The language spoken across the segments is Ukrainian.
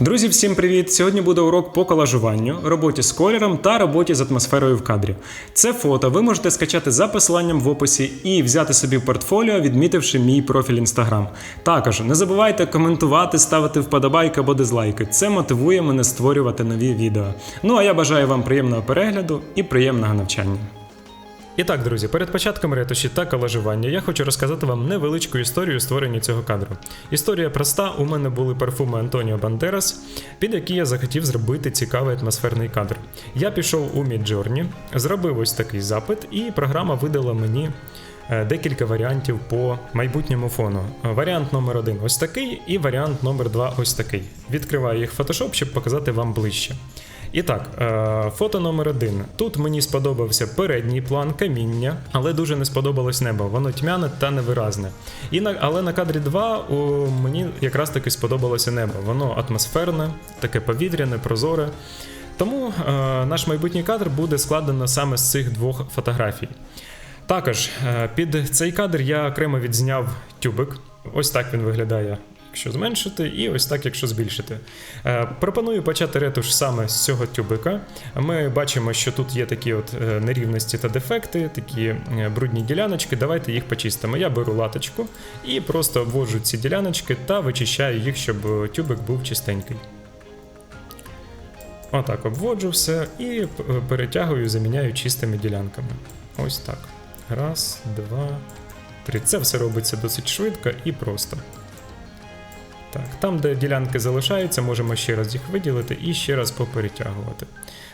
Друзі, всім привіт! Сьогодні буде урок по колажуванню, роботі з кольором та роботі з атмосферою в кадрі. Це фото ви можете скачати за посиланням в описі і взяти собі в портфоліо, відмітивши мій профіль Instagram. Також не забувайте коментувати, ставити вподобайки або дизлайки. Це мотивує мене створювати нові відео. Ну а я бажаю вам приємного перегляду і приємного навчання. І так, друзі, перед початком ретуші та колажування я хочу розказати вам невеличку історію створення цього кадру. Історія проста: у мене були парфуми Антоніо Бандерас, під які я захотів зробити цікавий атмосферний кадр. Я пішов у Midjourney, зробив ось такий запит, і програма видала мені. е, Декілька варіантів по майбутньому фону. Варіант номер один ось такий, і варіант номер два ось такий. Відкриваю їх в Photoshop, щоб показати вам ближче. І так, е, фото номер один. Тут мені сподобався передній план каміння, але дуже не сподобалось небо. Воно тьмяне та невиразне. І на, але на кадрі 2 о, мені якраз таки сподобалося небо. Воно атмосферне, таке повітряне, прозоре. Тому е, наш майбутній кадр буде складено саме з цих двох фотографій. Також е, під цей кадр я окремо відзняв тюбик. Ось так він виглядає, якщо зменшити, і ось так, якщо збільшити. Е, Пропоную почати ретуш саме з цього тюбика. Ми бачимо, що тут є такі от е, нерівності та дефекти, такі е, брудні діляночки. Давайте їх почистимо. Я беру латочку і просто обводжу ці діляночки та вичищаю їх, щоб тюбик був чистенький. Отак обводжу все і перетягую, заміняю чистими ділянками. Ось так. Раз, два, три. Це все робиться досить швидко і просто. Так, там, де ділянки залишаються, можемо ще раз їх виділити і ще раз поперетягувати.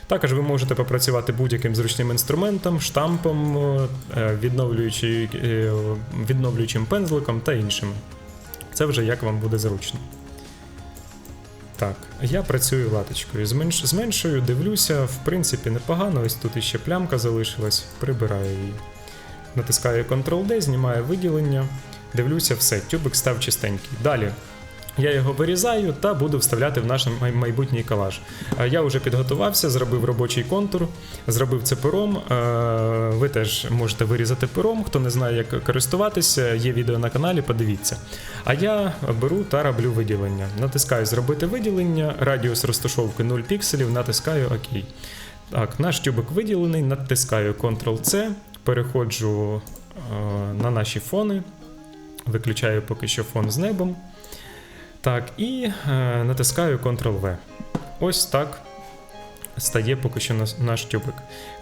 Також ви можете попрацювати будь-яким зручним інструментом, штампом, е, відновлюючи- е, відновлюючим пензликом та іншими. Це вже як вам буде зручно. Так, я працюю латочкою. Зменш... Зменшую, дивлюся, в принципі, непогано. Ось тут іще плямка залишилась, прибираю її. Натискаю Ctrl-D, знімаю виділення. Дивлюся, все, тюбик став чистенький. Далі. Я його вирізаю та буду вставляти в наш майбутній колаж. Е, Я вже підготувався, зробив робочий контур, зробив це пером. Е, Ви теж можете вирізати пером. Хто не знає, як користуватися, є відео на каналі, подивіться. А я беру та роблю виділення. Натискаю зробити виділення, радіус розташовки 0 пікселів, натискаю ОК. Так, наш тюбик виділений, натискаю Ctrl-C, переходжу е, на наші фони, виключаю поки що фон з небом. Так, і е, натискаю Ctrl-V. Ось так стає поки що нас- наш тюбик.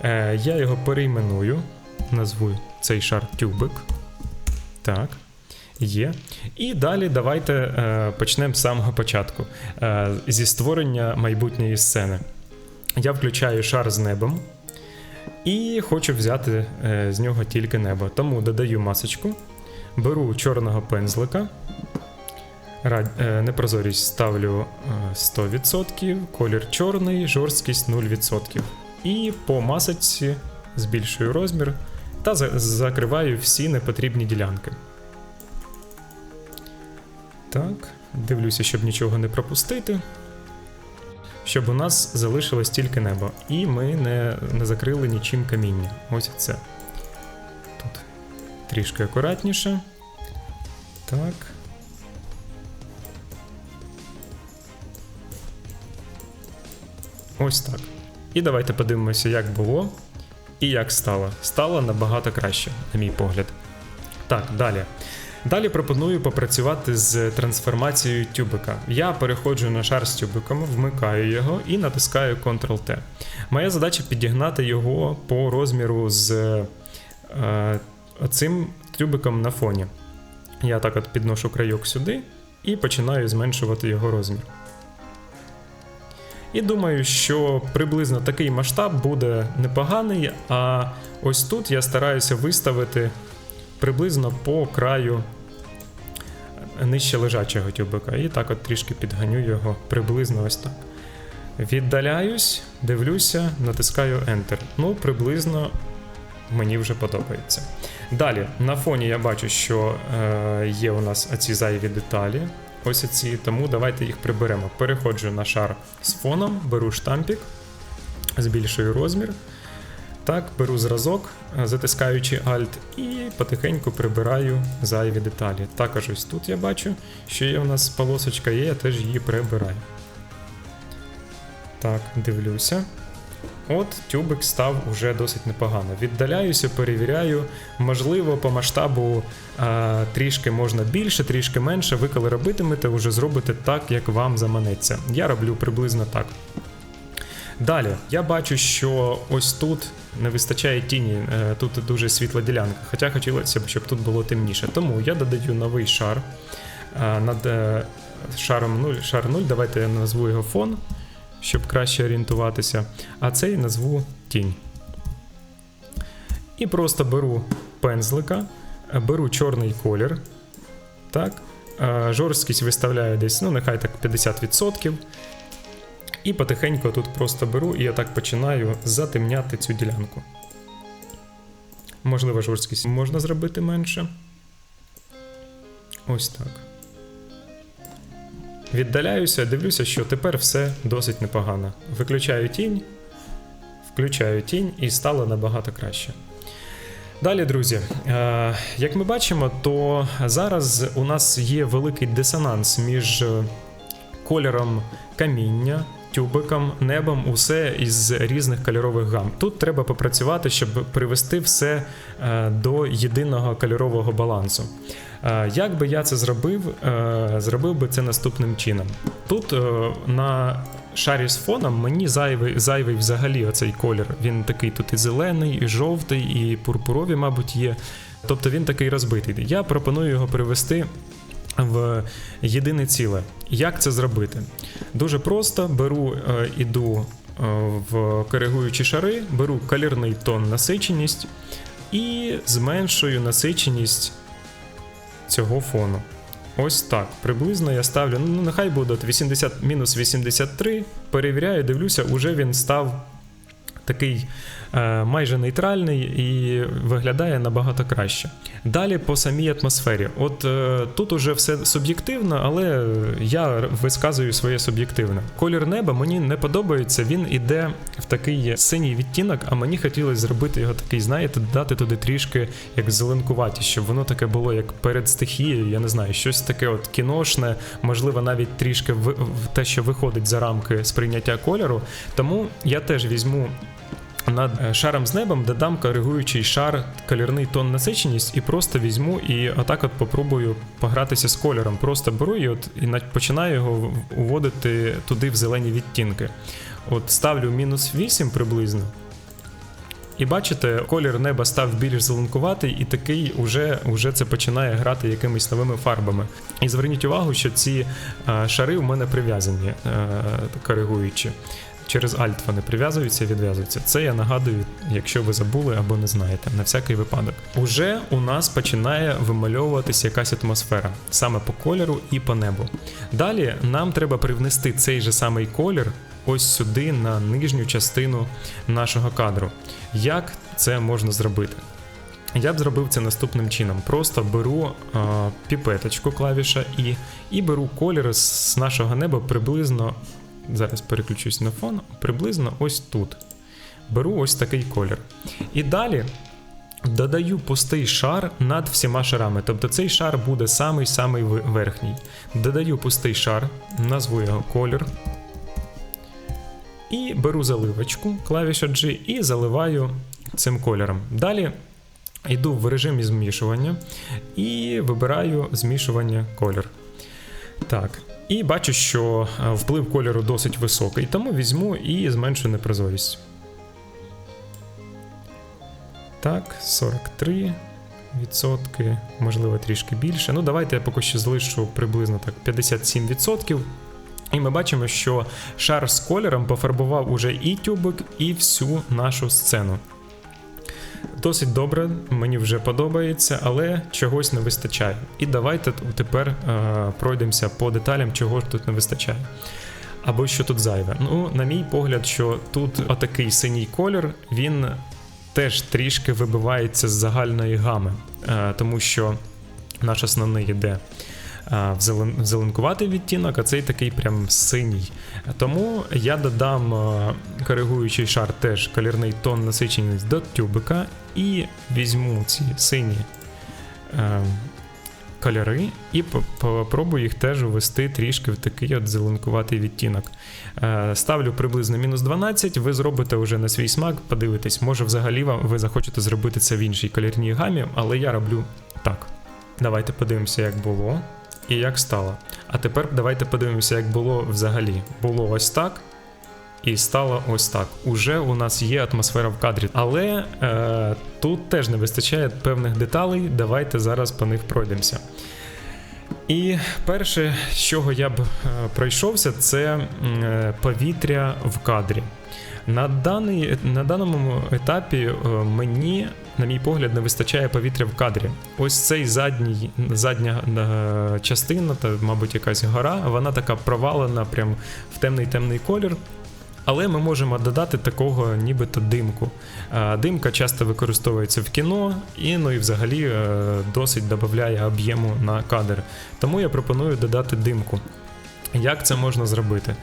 Е, я його перейменую, назву цей шар тюбик. Так. Є. І далі давайте е, почнемо з самого початку. Е, зі створення майбутньої сцени. Я включаю шар з небом і хочу взяти е, з нього тільки небо. Тому додаю масочку, беру чорного пензлика. Е, Непрозорість ставлю е, 100%, колір чорний, жорсткість 0%. І по масочці збільшую розмір та за- закриваю всі непотрібні ділянки. Так, дивлюся, щоб нічого не пропустити. Щоб у нас залишилось тільки небо, і ми не, не закрили нічим каміння. Ось це. Тут трішки акуратніше. Так. Ось так. І давайте подивимося, як було і як стало. Стало набагато краще, на мій погляд. Так, далі. Далі пропоную попрацювати з трансформацією тюбика. Я переходжу на шар з тюбиком, вмикаю його і натискаю Ctrl-T. Моя задача підігнати його по розміру з е, цим тюбиком на фоні. Я так от підношу крайок сюди і починаю зменшувати його розмір. І думаю, що приблизно такий масштаб буде непоганий, а ось тут я стараюся виставити приблизно по краю нижче лежачого тюбика. І так от трішки підганю його приблизно ось так. Віддаляюсь, дивлюся, натискаю Enter. Ну, приблизно мені вже подобається. Далі, на фоні я бачу, що е, є у нас оці зайві деталі. Ось ці, тому давайте їх приберемо. Переходжу на шар з фоном, беру штампік, збільшую розмір. Так, беру зразок, затискаючи Alt, і потихеньку прибираю зайві деталі. Також ось тут я бачу, що є у нас полосочка, є, я теж її прибираю. Так, дивлюся. От тюбик став уже досить непогано. Віддаляюся, перевіряю. Можливо, по масштабу а, трішки можна більше, трішки менше. Ви коли робитимете, вже зробите так, як вам заманеться. Я роблю приблизно так. Далі, я бачу, що ось тут не вистачає тіні, е, тут дуже світла ділянка. Хоча хотілося б, щоб тут було темніше. Тому я додаю новий шар. Е, Над е, шаром 0, шар 0, давайте я назву його фон, щоб краще орієнтуватися. А цей назву тінь. І просто беру пензлика, беру чорний колір. Так. е, Жорсткість виставляю десь, ну, нехай так 50%. І потихеньку тут просто беру і я так починаю затемняти цю ділянку. Можливо, жорсткість можна зробити менше. Ось так. Віддаляюся, дивлюся, що тепер все досить непогано. Виключаю тінь, включаю тінь і стало набагато краще. Далі, друзі, е, як ми бачимо, то зараз у нас є великий дисонанс між кольором каміння, тюбиком, небом, усе із різних кольорових гам. Тут треба попрацювати, щоб привести все е, до єдиного кольорового балансу. Е, Як би я це зробив, Е, зробив би це наступним чином. Тут е, на шарі з фоном мені зайвий, зайвий взагалі оцей колір. Він такий тут і зелений, і жовтий, і пурпурові, мабуть, є. Тобто він такий розбитий. Я пропоную його привести в єдине ціле. Як це зробити? Дуже просто беру, іду в коригуючі шари, беру колірний тон насиченість і зменшую насиченість цього фону. Ось так. Приблизно я ставлю. Ну, нехай буде 80, мінус 83. Перевіряю, дивлюся, уже він став такий майже нейтральний і виглядає набагато краще. Далі по самій атмосфері. От е, тут уже все суб'єктивно, але я висказую своє суб'єктивне. Колір неба мені не подобається, він іде в такий синій відтінок, а мені хотілося зробити його такий, знаєте, дати туди трішки як зеленкуваті, щоб воно таке було як перед стихією, я не знаю, щось таке от кіношне, можливо, навіть трішки в, в те, що виходить за рамки сприйняття кольору. Тому я теж візьму над е, шаром з небом додам коригуючий шар, колірний тон насиченість, і просто візьму і отак от попробую погратися з кольором. Просто беру і от і на- починаю його в- уводити туди в зелені відтінки. От ставлю мінус 8 приблизно. І бачите, колір неба став більш зеленкуватий, і такий уже, уже це починає грати якимись новими фарбами. І зверніть увагу, що ці е, шари у мене прив'язані, е, коригуючі. Через Alt вони прив'язуються і відв'язуються. Це я нагадую, якщо ви забули або не знаєте, на всякий випадок. Уже у нас починає вимальовуватися якась атмосфера саме по кольору і по небу. Далі нам треба привнести цей же самий колір ось сюди, на нижню частину нашого кадру. Як це можна зробити? Я б зробив це наступним чином: просто беру е, піпеточку клавіша І і беру колір з нашого неба приблизно. Зараз переключусь на фон, приблизно ось тут. Беру ось такий колір. І далі додаю пустий шар над всіма шарами. Тобто цей шар буде самий-самий верхній. Додаю пустий шар, назву його колір. І беру заливочку, клавіша G, і заливаю цим кольором. Далі йду в режимі змішування і вибираю змішування колір. Так. І бачу, що е, вплив кольору досить високий, тому візьму і зменшу непрозорість. Так, 43 відсотки, можливо, трішки більше. Ну, давайте я поки що залишу приблизно так 57 відсотків. І ми бачимо, що шар з кольором пофарбував уже і тюбик, і всю нашу сцену. Досить добре, мені вже подобається, але чогось не вистачає. І давайте тепер е, пройдемося по деталям, чого ж тут не вистачає. Або що тут зайве. Ну, на мій погляд, що тут отакий синій колір, він теж трішки вибивається з загальної гами, е, тому що наш основний йде е, в зелен- зеленкуватий відтінок, а цей такий прям синій. Тому я додам е, коригуючий шар теж колірний тон насиченість до тюбика і візьму ці сині е, кольори і попробую їх теж увести трішки в такий от зеленкуватий відтінок. Е, Ставлю приблизно мінус 12, ви зробите вже на свій смак, подивитесь, може взагалі вам ви захочете зробити це в іншій кольорній гамі, але я роблю так. Давайте подивимося, як було і як стало. А тепер давайте подивимося, як було взагалі. Було ось так. І стало ось так. Уже у нас є атмосфера в кадрі. Але е, тут теж не вистачає певних деталей. Давайте зараз по них пройдемося. І перше, з чого я б е, пройшовся, це е, повітря в кадрі. На, даний, на даному етапі е, мені, на мій погляд, не вистачає повітря в кадрі. Ось цей задній, задня е, частина, та, мабуть, якась гора, вона така провалена прям в темний темний колір. Але ми можемо додати такого нібито димку. Димка часто використовується в кіно і, ну, і взагалі е, досить додає об'єму на кадр. Тому я пропоную додати димку. Як це можна зробити?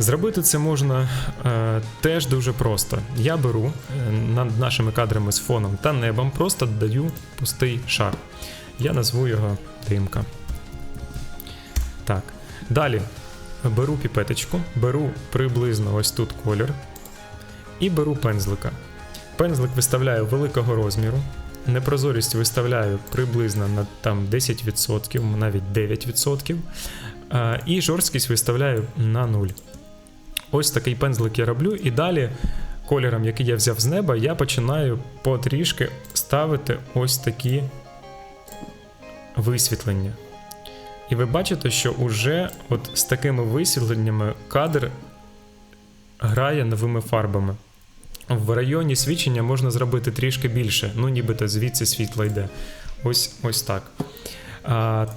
Зробити це можна е, теж дуже просто. Я беру е, над нашими кадрами з фоном та небом, просто додаю пустий шар. Я назву його димка. Так. Далі беру піпеточку, беру приблизно ось тут колір і беру пензлика. Пензлик виставляю великого розміру. Непрозорість виставляю приблизно на там 10%, навіть 9%. А, і жорсткість виставляю на 0. Ось такий пензлик я роблю, і далі кольором, який я взяв з неба, я починаю потрішки ставити ось такі висвітлення. І ви бачите, що уже от з такими висвітленнями кадр грає новими фарбами. В районі свічення можна зробити трішки більше, ну нібито звідси світло йде. Ось ось так.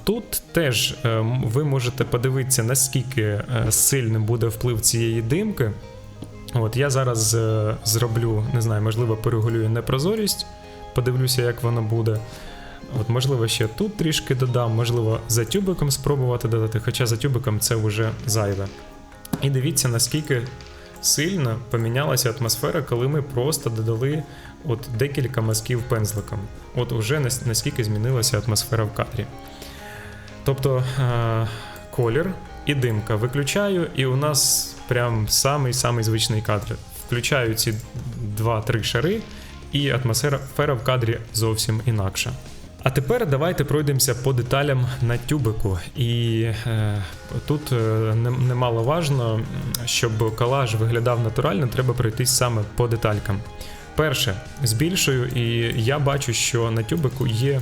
Тут теж е, ви можете подивитися, наскільки е, сильним буде вплив цієї димки. От я зараз е, зроблю, не знаю, можливо, порегулюю непрозорість, подивлюся, як воно буде. От, можливо, ще тут трішки додам, можливо, за тюбиком спробувати додати, хоча за тюбиком це вже зайве. І дивіться, наскільки сильно помінялася атмосфера, коли ми просто додали от декілька мазків пензликом. От уже наскільки змінилася атмосфера в кадрі. Тобто е- колір і димка виключаю, і у нас прям самий-самий звичний кадр. Включаю ці 2-3 шари, і атмосфера в кадрі зовсім інакша. А тепер давайте пройдемося по деталям на тюбику. І е, тут е, не- немаловажно, щоб колаж виглядав натурально, треба пройтись саме по деталькам. Перше, збільшую, і я бачу, що на тюбику є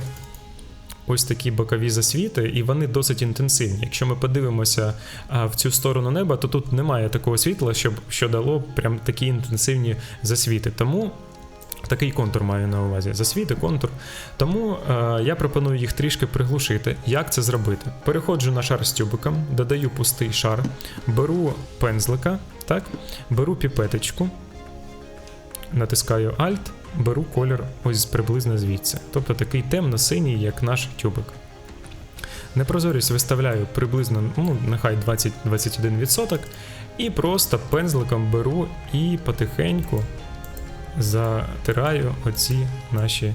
ось такі бокові засвіти, і вони досить інтенсивні. Якщо ми подивимося а, в цю сторону неба, то тут немає такого світла, щоб що дало прям такі інтенсивні засвіти. Тому такий контур маю на увазі. Засвіти, контур. Тому е, я пропоную їх трішки приглушити. Як це зробити? Переходжу на шар з тюбиком, додаю пустий шар, беру пензлика, так, беру піпеточку, натискаю Alt, беру колір ось приблизно звідси. Тобто такий темно-синій, як наш тюбик. Непрозорість виставляю приблизно, ну, нехай 20-21%. І просто пензликом беру і потихеньку затираю оці наші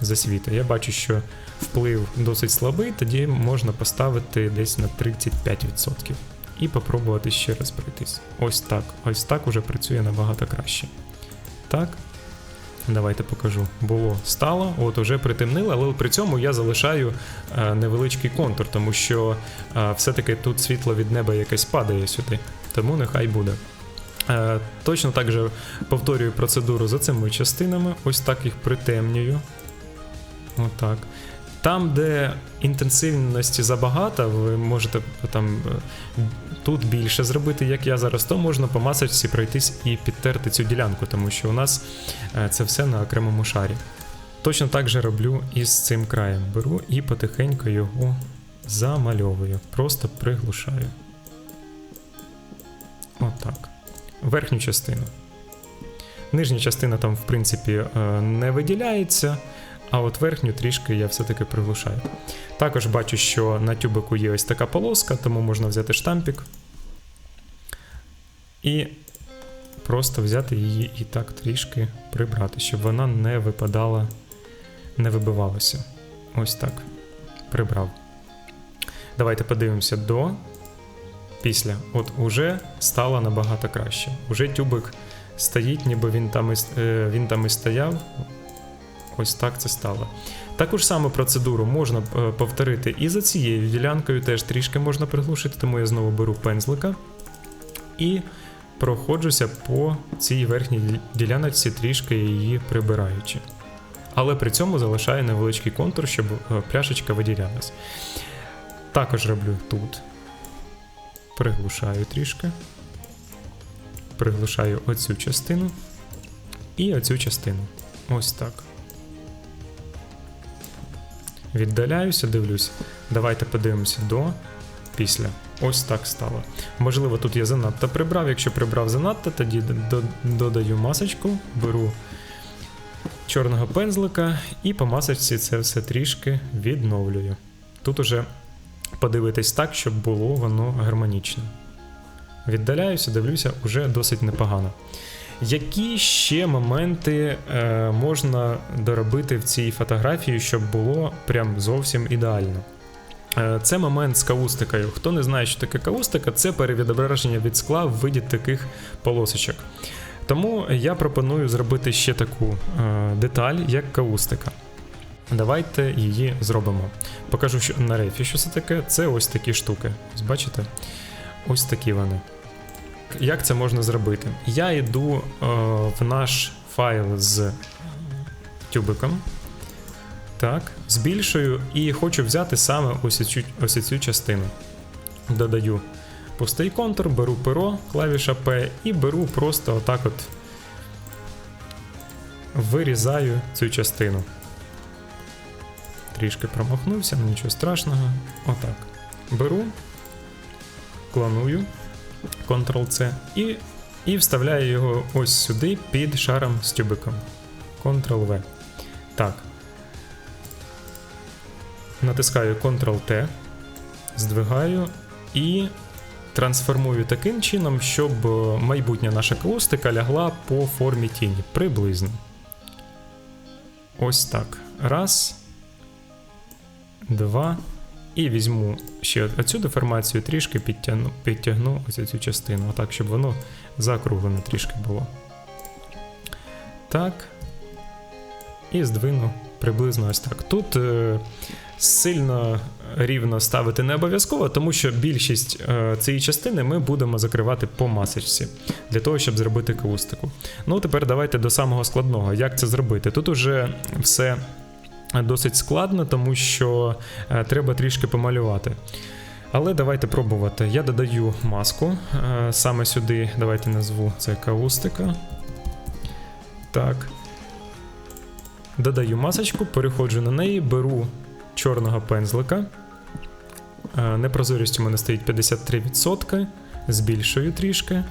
засвіти. Я бачу, що вплив досить слабий, тоді можна поставити десь на 35% і попробувати ще раз пройтись. Ось так. Ось так уже працює набагато краще. Так. Давайте покажу. Було стало, от уже притемнило, але при цьому я залишаю е, невеличкий контур, тому що е, все-таки тут світло від неба якесь падає сюди. Тому нехай буде. Е, точно так же повторюю процедуру за цими частинами. Ось так їх притемнюю. Отак. Там, де інтенсивності забагато, ви можете там е, тут більше зробити, як я зараз, то можна по масочці пройтись і підтерти цю ділянку, тому що у нас е, це все на окремому шарі. Точно так же роблю і з цим краєм. Беру і потихеньку його замальовую. Просто приглушаю. Отак. Верхню частину. Нижня частина там, в принципі, е, не виділяється, а от верхню трішки я все-таки приглушаю. Також бачу, що на тюбику є ось така полоска, тому можна взяти штампік і просто взяти її і так трішки прибрати, щоб вона не випадала, не вибивалася. Ось так. прибрав. Давайте подивимося до. Після. От уже стало набагато краще. Уже тюбик стоїть, ніби він там і, е, він там і стояв. Ось так це стало. Таку ж саму процедуру можна е, повторити і за цією ділянкою, теж трішки можна приглушити, тому я знову беру пензлика і проходжуся по цій верхній ді- діляночці, трішки її прибираючи. Але при цьому залишаю невеличкий контур, щоб е, пляшечка виділялась. Також роблю тут. Приглушаю трішки. Приглушаю оцю частину і оцю частину. Ось так. Віддаляюся, дивлюсь. Давайте подивимося до, після. Ось так стало. Можливо, тут я занадто прибрав. Якщо прибрав занадто, тоді додаю масочку, беру чорного пензлика і по масочці це все трішки відновлюю. Тут уже подивитись так, щоб було воно гармонічно. Віддаляюся, дивлюся, уже досить непогано. Які ще моменти е, можна доробити в цій фотографії, щоб було прям зовсім ідеально? Е, це момент з каустикою. Хто не знає, що таке каустика, це перевідображення від скла в виді таких полосочок. Тому я пропоную зробити ще таку е, деталь, як каустика. Давайте її зробимо. Покажу що на рейфі, що це таке. Це ось такі штуки. Ось бачите? Ось такі вони. Як це можна зробити? Я йду е, в наш файл з тюбиком. Так, збільшую і хочу взяти саме ось цю, ось цю частину. Додаю пустий контур, беру перо, клавіша P і беру просто отак от вирізаю цю частину. Трішки промахнувся, ну нічого страшного. Отак. Беру, клоную. Ctrl-C і, і вставляю його ось сюди під шаром з тюбиком. Ctrl-V. Так. Натискаю Ctrl-T, здвигаю і трансформую таким чином, щоб майбутня наша каустика лягла по формі тіні. Приблизно. Ось так. Раз. Два. І візьму ще оцю деформацію, трішки підтягну, підтягну ось цю частину, отак, щоб воно закруглене трішки було. Так. І здвину приблизно ось так. Тут е, сильно рівно ставити не обов'язково, тому що більшість е, цієї частини ми будемо закривати по масочці, для того, щоб зробити каустику. Ну, тепер давайте до самого складного. Як це зробити? Тут уже все досить складно, тому що е, треба трішки помалювати. Але давайте пробувати. Я додаю маску. е, Саме сюди, давайте назву це каустика. Так. Додаю масочку, переходжу на неї, беру чорного пензлика. Е, Непрозорість у мене стоїть 53%. Збільшую трішки.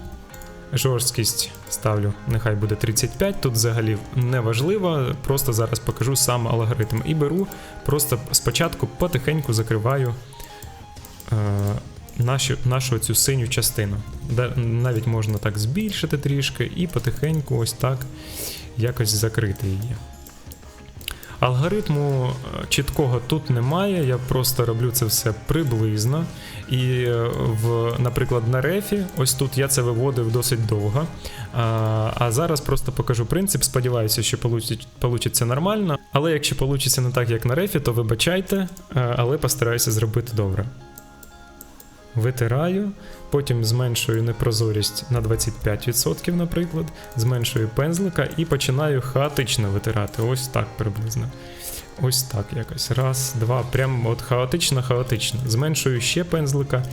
Жорсткість ставлю, нехай буде 35. Тут взагалі не важливо, просто зараз покажу сам алгоритм. І беру, просто спочатку потихеньку закриваю е, нашу, нашу цю синю частину. Де, навіть можна так збільшити трішки і потихеньку ось так якось закрити її. Алгоритму е, чіткого тут немає, я просто роблю це все приблизно. І е, в, наприклад, на рефі, ось тут я це виводив досить довго. А, а зараз просто покажу принцип. Сподіваюся, що вийде нормально. Але якщо вийде не так, як на рефі, то вибачайте, е, але постараюся зробити добре. Витираю, потім зменшую непрозорість на 25%, наприклад, зменшую пензлика і починаю хаотично витирати. Ось так приблизно. Ось так якось. Раз, два. Прям от хаотично-хаотично. Зменшую ще пензлика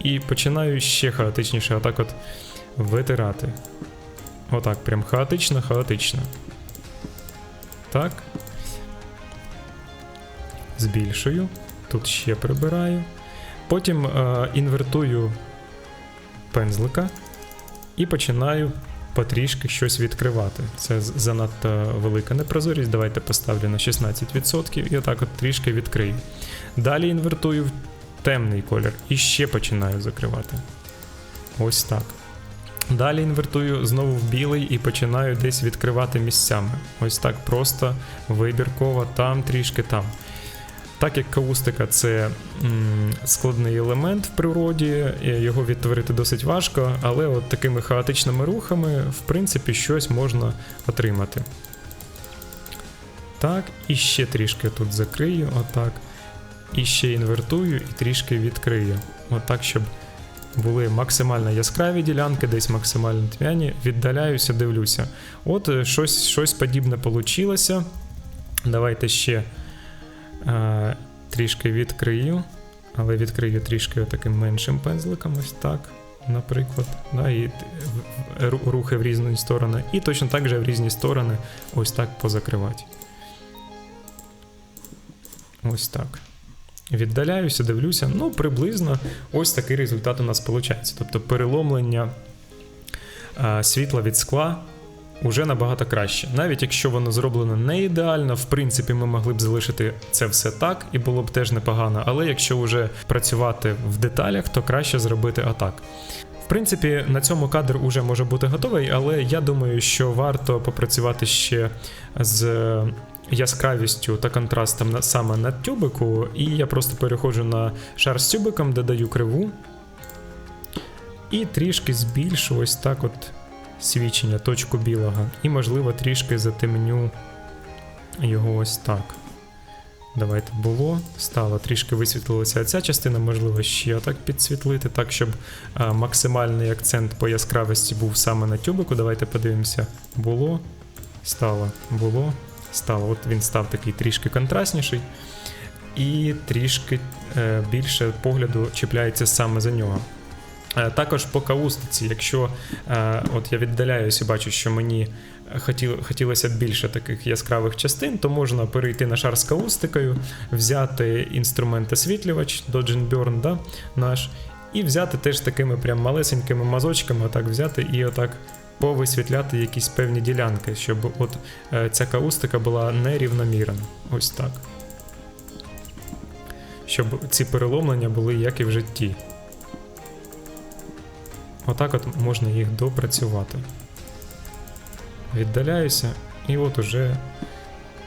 і починаю ще хаотичніше, отак от витирати. Отак, прям хаотично-хаотично. Так. Збільшую. Тут ще прибираю. Потім е, інвертую пензлика і починаю потрішки щось відкривати. Це занадто велика непрозорість. Давайте поставлю на 16% і отак от трішки відкрию. Далі інвертую в темний колір і ще починаю закривати. Ось так. Далі інвертую знову в білий і починаю десь відкривати місцями. Ось так просто вибірково, там трішки там. Так як каустика це складний елемент в природі, його відтворити досить важко, але от такими хаотичними рухами, в принципі, щось можна отримати. Так, і ще трішки тут закрию, отак. І ще інвертую і трішки відкрию. Отак, щоб були максимально яскраві ділянки, десь максимально тьмяні. Віддаляюся, дивлюся. От е, щось, щось подібне вийшло. Давайте ще е, трішки відкрию, але відкрию трішки таким меншим пензликом, ось так, наприклад. Да, і рухи в різні сторони. І точно так же в різні сторони ось так позакривати. Ось так. Віддаляюся, дивлюся. Ну, приблизно ось такий результат у нас виходить. Тобто переломлення а, світла від скла уже набагато краще. Навіть якщо воно зроблено не ідеально, в принципі, ми могли б залишити це все так і було б теж непогано. Але якщо вже працювати в деталях, то краще зробити атак. В принципі, на цьому кадр уже може бути готовий, але я думаю, що варто попрацювати ще з яскравістю та контрастом саме на тюбику, і я просто переходжу на шар з тюбиком, додаю криву. І трішки збільшу ось так от свічення, точку білого. І, можливо, трішки затемню його ось так. Давайте було, стало, трішки висвітлилася ця частина, можливо, ще так підсвітлити, так, щоб а, максимальний акцент по яскравості був саме на тюбику. Давайте подивимося. Було, стало, було, стало. От він став такий трішки контрастніший. І трішки е, більше погляду чіпляється саме за нього. Е, Також по каустиці, якщо е, от я віддаляюся і бачу, що мені хотілося більше таких яскравих частин, то можна перейти на шар з каустикою, взяти інструмент освітлювач Dodge Burn, да, наш, і взяти теж такими прям малесенькими мазочками, отак взяти і отак повисвітляти якісь певні ділянки, щоб от е, ця каустика була нерівномірна. Ось так. Щоб ці переломлення були як і в житті. Отак от можна їх допрацювати. Віддаляюся, і от уже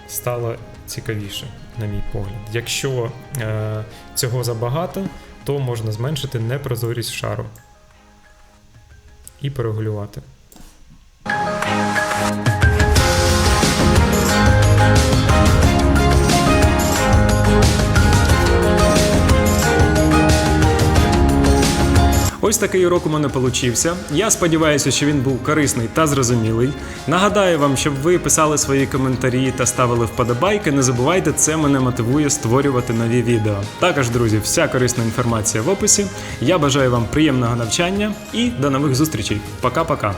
стало цікавіше, на мій погляд. Якщо е, цього забагато, то можна зменшити непрозорість шару і перегулювати. Ось такий урок у мене получився. Я сподіваюся, що він був корисний та зрозумілий. Нагадаю вам, щоб ви писали свої коментарі та ставили вподобайки. Не забувайте, це мене мотивує створювати нові відео. Також, друзі, вся корисна інформація в описі. Я бажаю вам приємного навчання і до нових зустрічей. Пока-пока.